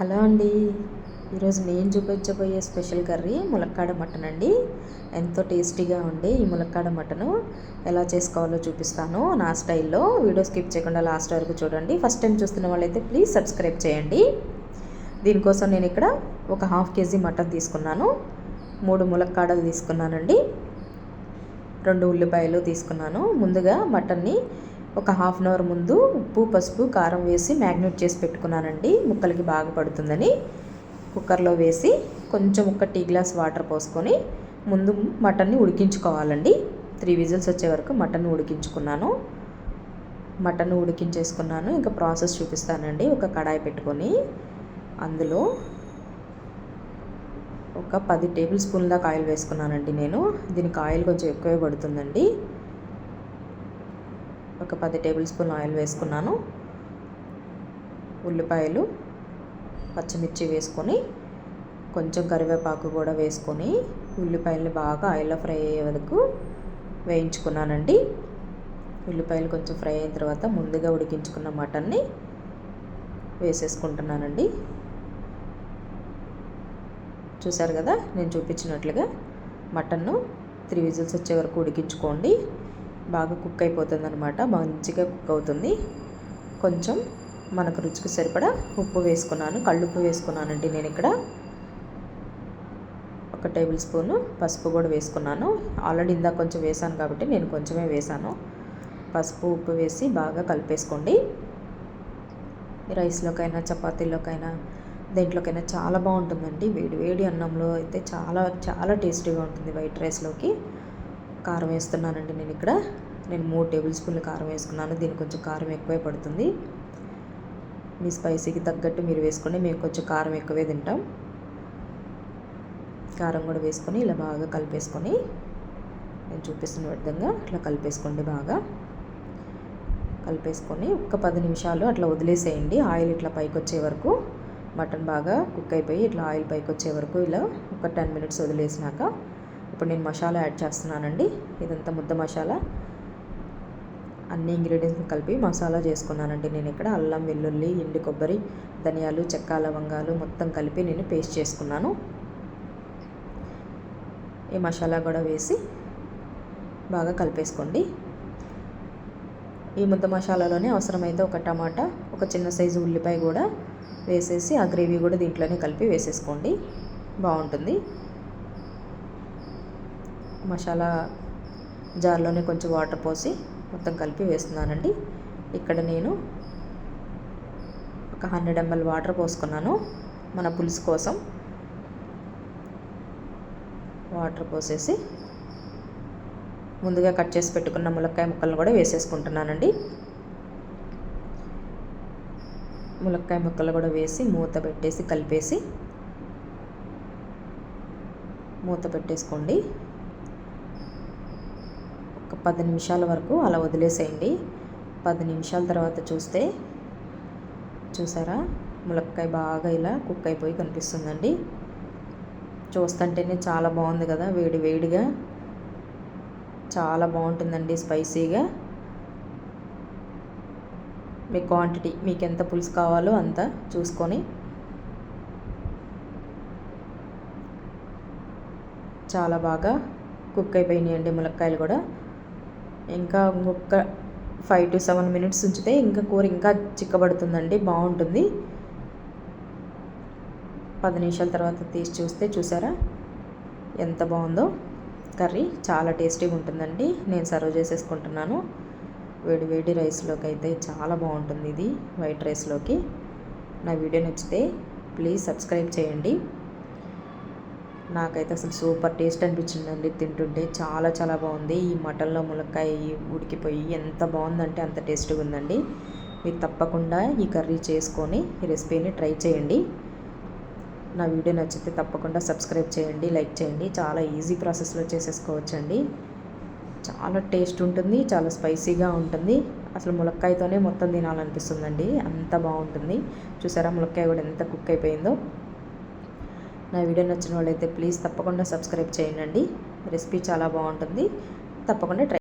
Hello అండి. ఈరోజు నేను చూపించబోయే స్పెషల్ కర్రీ ములక్కాడ మటన్ అండి. ఎంతో టేస్టీగా ఉండే ఈ ములక్కాడ మటను ఎలా చేసుకోవాలో చూపిస్తాను. నా స్టైల్లో వీడియో స్కిప్ చేయకుండా లాస్ట్ వరకు చూడండి. ఫస్ట్ టైం చూస్తున్న వాళ్ళైతే ప్లీజ్ సబ్స్క్రైబ్ చేయండి. దీనికోసం నేను ఇక్కడ ఒక హాఫ్ కేజీ మటన్ తీసుకున్నాను. మూడు ములక్కాడలు తీసుకున్నానండి. రెండు ఉల్లిపాయలు తీసుకున్నాను. ముందుగా మటన్ని ఒక హాఫ్ అన్ అవర్ ముందు ఉప్పు పసుపు కారం వేసి మ్యాగ్నేట్ చేసి పెట్టుకున్నానండి. ముక్కలకి బాగా పడుతుందని. కుక్కర్లో వేసి కొంచెం ఒక టీ గ్లాస్ వాటర్ పోసుకొని ముందు మటన్ని ఉడికించుకోవాలండి. త్రీ విజిల్స్ వచ్చే వరకు మటన్ ఉడికించుకున్నాను. మటన్ ఉడికించేసుకున్నాను. ఇంకా ప్రాసెస్ చూపిస్తానండి. ఒక కడాయి పెట్టుకొని అందులో ఒక పది టేబుల్ స్పూన్ దాకా ఆయిల్ వేసుకున్నానండి నేను. దీనికి ఆయిల్ కొంచెం ఎక్కువే పడుతుందండి. ఒక పది టేబుల్ స్పూన్ ఆయిల్ వేసుకున్నాను. ఉల్లిపాయలు పచ్చిమిర్చి వేసుకొని కొంచెం కరివేపాకు కూడా వేసుకొని ఉల్లిపాయలని బాగా ఆయిల్లో ఫ్రై అయ్యే వరకు వేయించుకున్నానండి. ఉల్లిపాయలు కొంచెం ఫ్రై అయిన తర్వాత ముందుగా ఉడికించుకున్న మటన్ని వేసేసుకుంటున్నానండి. చూసారు కదా? నేను చూపించినట్లుగా మటన్ను త్రీ విజిల్స్ వచ్చే వరకు ఉడికించుకోండి. బాగా కుక్ అయిపోతుంది అనమాట మంచిగా కుక్ అవుతుంది. కొంచెం మనకు రుచికి సరిపడా ఉప్పు వేసుకున్నాను. కళ్ళుప్పు వేసుకున్నానండి నేను ఇక్కడ. ఒక టేబుల్ స్పూను పసుపు కూడా వేసుకున్నాను. ఆల్రెడీ ఇందాక కొంచెం వేసాను కాబట్టి నేను కొంచెమే వేసాను. పసుపు ఉప్పు వేసి బాగా కలిపేసుకోండి. రైస్లోకైనా చపాతీలోకైనా దేంట్లోకైనా చాలా బాగుంటుందండి. వేడి వేడి అన్నంలో అయితే చాలా చాలా టేస్టీగా ఉంటుంది వైట్ రైస్లోకి. కారం వేస్తున్నానండి నేను ఇక్కడ. నేను మూడు టేబుల్ స్పూన్లు కారం వేసుకున్నాను. దీనికి కొంచెం కారం ఎక్కువే పడుతుంది. మీ స్పైసీకి తగ్గట్టు మీరు వేసుకోండి. మేము కొంచెం కారం ఎక్కువే తింటాం. కారం కూడా వేసుకొని ఇలా బాగా కలిపేసుకొని నేను చూపిస్తున్న విధంగా ఇట్లా కలిపేసుకోండి బాగా. కలిపేసుకొని ఒక పది నిమిషాలు అట్లా వదిలేసేయండి. ఆయిల్ ఇట్లా పైకి వచ్చే వరకు మటన్ బాగా కుక్ అయిపోయి ఇట్లా ఆయిల్ పైకి వచ్చే వరకు ఇలా ఒక టెన్ మినిట్స్ వదిలేసినాక ఇప్పుడు నేను మసాలా యాడ్ చేస్తున్నానండి. ఇదంతా ముద్ద మసాలా. అన్ని ఇంగ్రీడియంట్స్ కలిపి మసాలా చేసుకున్నానండి నేను ఇక్కడ. అల్లం వెల్లుల్లి ఎండు కొబ్బరి ధనియాలు చెక్క లవంగాలు మొత్తం కలిపి నేను పేస్ట్ చేసుకున్నాను. ఈ మసాలా కూడా వేసి బాగా కలిపేసుకోండి. ఈ ముద్ద మసాలాలోనే అవసరమైతే ఒక టమాటా ఒక చిన్న సైజు ఉల్లిపాయ కూడా వేసేసి ఆ గ్రేవీ కూడా దీంట్లోనే కలిపి వేసేసుకోండి. బాగుంటుంది. మసాలా జార్లోనే కొంచెం వాటర్ పోసి మొత్తం కలిపి వేస్తున్నానండి. ఇక్కడ నేను ఒక హండ్రెడ్ ఎంఎల్ వాటర్ పోసుకున్నాను. మన పులుసు కోసం వాటర్ పోసేసి ముందుగా కట్ చేసి పెట్టుకున్న ములక్కాయ ముక్కలను కూడా వేసేసుకుంటున్నానండి. ములక్కాయ ముక్కలు కూడా వేసి మూత పెట్టేసి కలిపేసి మూత పెట్టేసుకోండి. పది నిమిషాల వరకు అలా వదిలేసేయండి. పది నిమిషాల తర్వాత చూస్తే చూసారా? ములక్కాయ బాగా ఇలా కుక్ అయిపోయి కనిపిస్తుందండి. చూస్తుంటేనే చాలా బాగుంది కదా వేడి వేడిగా. చాలా బాగుంటుందండి స్పైసీగా. మీ క్వాంటిటీ మీకు ఎంత పులుసు కావాలో అంత చూసుకొని. చాలా బాగా కుక్ అయిపోయినాయండి ములక్కాయలు కూడా. ఇంకా ఇంకొక ఫైవ్ టు సెవెన్ మినిట్స్ ఉంచితే ఇంకా కూర ఇంకా చిక్కబడుతుందండి బాగుంటుంది. పది నిమిషాల తర్వాత తీసి చూస్తే చూసారా? ఎంత బాగుందో. కర్రీ చాలా టేస్టీగా ఉంటుందండి. నేను సర్వ్ చేసేసుకుంటున్నాను. వేడి వేడి రైస్లోకి అయితే చాలా బాగుంటుంది ఇది వైట్ రైస్లోకి నా వీడియో నచ్చితే ప్లీజ్ సబ్స్క్రైబ్ చేయండి. నాకైతే అసలు సూపర్ టేస్ట్ అనిపించిందండి తింటుంటే. చాలా చాలా బాగుంది. ఈ మటన్లో ములక్కాయ ఉడికిపోయి ఎంత బాగుందంటే అంత టేస్ట్గా ఉందండి. మీరు తప్పకుండా ఈ కర్రీ చేసుకొని ఈ రెసిపీని ట్రై చేయండి. నా వీడియో నచ్చితే తప్పకుండా సబ్స్క్రైబ్ చేయండి లైక్ చేయండి. చాలా ఈజీ ప్రాసెస్లో చేసేసుకోవచ్చండి. చాలా టేస్ట్ ఉంటుంది చాలా స్పైసీగా ఉంటుంది. అసలు ములక్కాయతోనే మొత్తం తినాలనిపిస్తుందండి. అంత బాగుంటుంది. చూసారా ములక్కాయ కూడా ఎంత కుక్ అయిపోయిందో. నా వీడియో నచ్చిన వాళ్ళైతే ప్లీజ్ తప్పకుండా సబ్స్క్రైబ్ చేయండి. రెసిపీ చాలా బాగుంటుంది. తప్పకుండా ట్రై